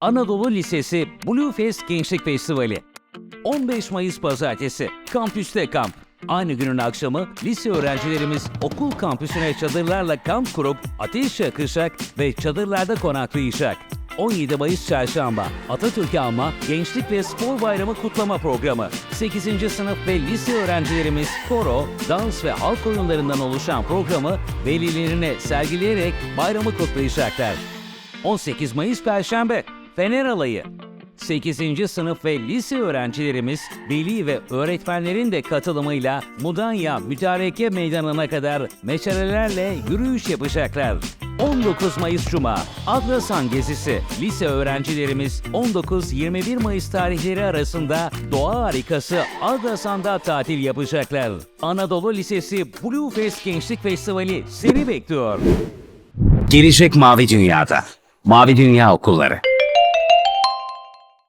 Anadolu Lisesi Blue Fest Gençlik Festivali 15 Mayıs Pazartesi Kampüste Kamp Aynı günün akşamı lise öğrencilerimiz okul kampüsüne çadırlarla kamp kurup ateş yakacak ve çadırlarda konaklayacak. 17 Mayıs Çarşamba Atatürk'ü Anma Gençlik ve Spor Bayramı kutlama programı. 8. sınıf ve lise öğrencilerimiz koro, dans ve halk oyunlarından oluşan programı velilerine sergileyerek bayramı kutlayacaklar. 18 Mayıs Perşembe Fener Alayı 8. sınıf ve lise öğrencilerimiz veli ve öğretmenlerin de katılımıyla Mudanya Mütareke Meydanı'na kadar meşalelerle yürüyüş yapacaklar. 19 Mayıs Cuma Adrasan Gezisi Lise öğrencilerimiz 19-21 Mayıs tarihleri arasında doğa harikası Adrasan'da tatil yapacaklar. Anadolu Lisesi Blue Fest Gençlik Festivali seni bekliyor. Gelecek Mavi Dünya'da. Mavi Dünya Okulları.